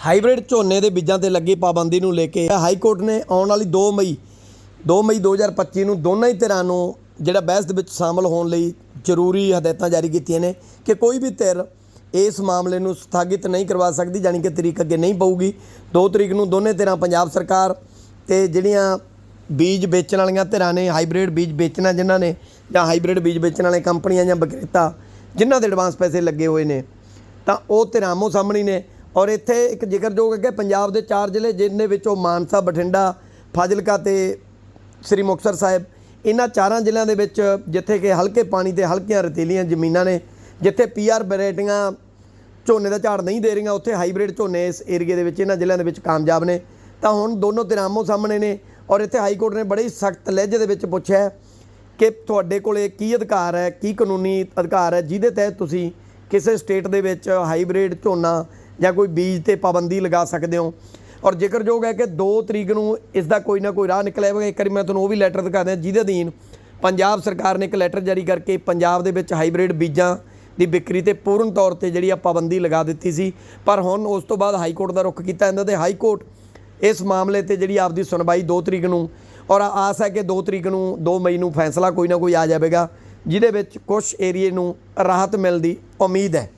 Hybrid ਝੋਨੇ ਦੇ ਬੀਜਾਂ ਤੇ ਲੱਗੀ ਪਾਬੰਦੀ ਨੂੰ ਲੈ ਕੇ ਹਾਈ ਕੋਰਟ ਨੇ ਆਉਣ ਵਾਲੀ 2 ਮਈ 2 ਮਈ 2025 ਨੂੰ ਦੋਨਾਂ ਹੀ ਧਿਰਾਂ ਨੂੰ ਜਿਹੜਾ ਬਹਿਸ ਦੇ ਵਿੱਚ ਸ਼ਾਮਲ ਹੋਣ ਲਈ ਜ਼ਰੂਰੀ ਹਦਾਇਤਾਂ ਜਾਰੀ ਕੀਤੀਆਂ ਨੇ ਕਿ ਕੋਈ ਵੀ ਧਿਰ ਇਸ ਮਾਮਲੇ ਨੂੰ ਸਥਾਗਿਤ ਨਹੀਂ ਕਰਵਾ ਸਕਦੀ, ਜਾਣੀ ਕਿ ਤਰੀਕ ਅੱਗੇ ਨਹੀਂ ਪਊਗੀ। 2 ਤਰੀਕ ਨੂੰ ਦੋਨੇ ਧਿਰਾਂ, ਪੰਜਾਬ ਸਰਕਾਰ ਤੇ ਜਿਹੜੀਆਂ ਬੀਜ ਵੇਚਣ ਵਾਲੀਆਂ ਧਿਰਾਂ ਨੇ, ਹਾਈਬ੍ਰਿਡ ਬੀਜ ਵੇਚਣਾ ਜਿਨ੍ਹਾਂ ਨੇ ਜਾਂ ਹਾਈਬ੍ਰਿਡ ਬੀਜ ਵੇਚਣ ਵਾਲੇ ਕੰਪਨੀਆਂ ਜਾਂ ਵਿਕਰੇਤਾ ਜਿਨ੍ਹਾਂ ਦੇ ਐਡਵਾਂਸ ਪੈਸੇ ਲੱਗੇ ਹੋਏ ਨੇ, ਤਾਂ ਉਹ ਧਿਰਾਂ ਆਮੋ ਸਾਹਮਣੇ ਨੇ। ਔਰ ਇੱਥੇ ਇੱਕ ਜ਼ਿਕਰਯੋਗ ਹੈ ਕਿ ਪੰਜਾਬ ਦੇ ਚਾਰ ਜ਼ਿਲ੍ਹੇ ਜਿਨ੍ਹਾਂ ਵਿੱਚੋਂ ਮਾਨਸਾ, ਬਠਿੰਡਾ, ਫਾਜ਼ਿਲਕਾ ਤੇ ਸ੍ਰੀ ਮੁਕਤਸਰ ਸਾਹਿਬ, ਇਹਨਾਂ ਚਾਰਾਂ ਜ਼ਿਲ੍ਹਿਆਂ ਦੇ ਵਿੱਚ ਜਿੱਥੇ ਕਿ ਹਲਕੇ ਪਾਣੀ ਤੇ ਹਲਕੀਆਂ ਰਤੀਲੀਆਂ ਜ਼ਮੀਨਾਂ ਨੇ, ਜਿੱਥੇ ਪੀਆਰ ਵੈਰਾਈਟੀਆਂ ਝੋਨੇ ਦਾ ਝਾੜ ਨਹੀਂ ਦੇ ਰਹੀਆਂ, ਉੱਥੇ ਹਾਈਬ੍ਰਿਡ ਝੋਨੇ ਇਸ ਏਰੀਏ ਦੇ ਵਿੱਚ, ਇਹਨਾਂ ਜ਼ਿਲ੍ਹਿਆਂ ਦੇ ਵਿੱਚ ਕਾਮਯਾਬ ਨੇ। ਤਾਂ ਹੁਣ ਦੋਨੋਂ ਧਿਰਾਂ ਸਾਹਮਣੇ ਨੇ ਔਰ ਇੱਥੇ ਹਾਈ ਕੋਰਟ ਨੇ ਬੜੀ ਸਖਤ ਲਹਿਜੇ ਦੇ ਵਿੱਚ ਪੁੱਛਿਆ ਕਿ ਤੁਹਾਡੇ ਕੋਲੇ ਕੀ ਅਧਿਕਾਰ ਹੈ, ਕੀ ਕਾਨੂੰਨੀ ਅਧਿਕਾਰ ਹੈ, ਜਿਹਦੇ ਤਹਿਤ ਤੁਸੀਂ ਕਿਸੇ ਸਟੇਟ ਦੇ ਵਿੱਚ ਹਾਈਬ੍ਰਿਡ ਝੋਨਾ ਜਾਂ ਕੋਈ ਬੀਜ ਤੇ ਪਾਬੰਦੀ ਲਗਾ ਸਕਦੇ ਹੋ। ਔਰ ਜ਼ਿਕਰਯੋਗ ਹੈ ਕਿ 2 ਤਰੀਕ ਨੂੰ ਇਸ ਦਾ ਕੋਈ ਨਾ ਕੋਈ ਰਾਹ ਨਿਕਲਿਆ ਹੋਵੇਗਾ ਇੱਕ ਵਾਰੀ ਮੈਂ ਤੁਹਾਨੂੰ ਉਹ ਵੀ ਲੈਟਰ ਦਿਖਾ ਦਿਆਂ, ਜਿਹਦੇ ਅਧੀਨ ਪੰਜਾਬ ਸਰਕਾਰ ਨੇ ਇੱਕ ਲੈਟਰ ਜਾਰੀ ਕਰਕੇ ਪੰਜਾਬ ਦੇ ਵਿੱਚ ਹਾਈਬ੍ਰਿਡ ਬੀਜਾਂ ਦੀ ਵਿਕਰੀ ਤੇ ਪੂਰਨ ਤੌਰ ਤੇ ਜਿਹੜੀ ਆ ਪਾਬੰਦੀ ਲਗਾ ਦਿੱਤੀ ਸੀ। ਪਰ ਹੁਣ ਉਸ ਤੋਂ ਬਾਅਦ ਹਾਈ ਕੋਰਟ ਦਾ ਰੁਖ ਕੀਤਾ ਜਾਂਦਾ ਤੇ ਹਾਈ ਕੋਰਟ ਇਸ ਮਾਮਲੇ ਤੇ ਜਿਹੜੀ ਆਪਦੀ ਸੁਣਵਾਈ 2 ਤਰੀਕ ਨੂੰ, ਔਰ ਆਸ ਹੈ ਕਿ 2 ਤਰੀਕ ਨੂੰ 2 ਮਈ ਨੂੰ ਫੈਸਲਾ ਕੋਈ ਨਾ ਕੋਈ ਆ ਜਾਵੇਗਾ। ਜਿਹਦੇ ਵਿੱਚ ਕੁਝ ਏਰੀਏ ਨੂੰ ਰਾਹਤ ਮਿਲਦੀ ਉਮੀਦ ਹੈ।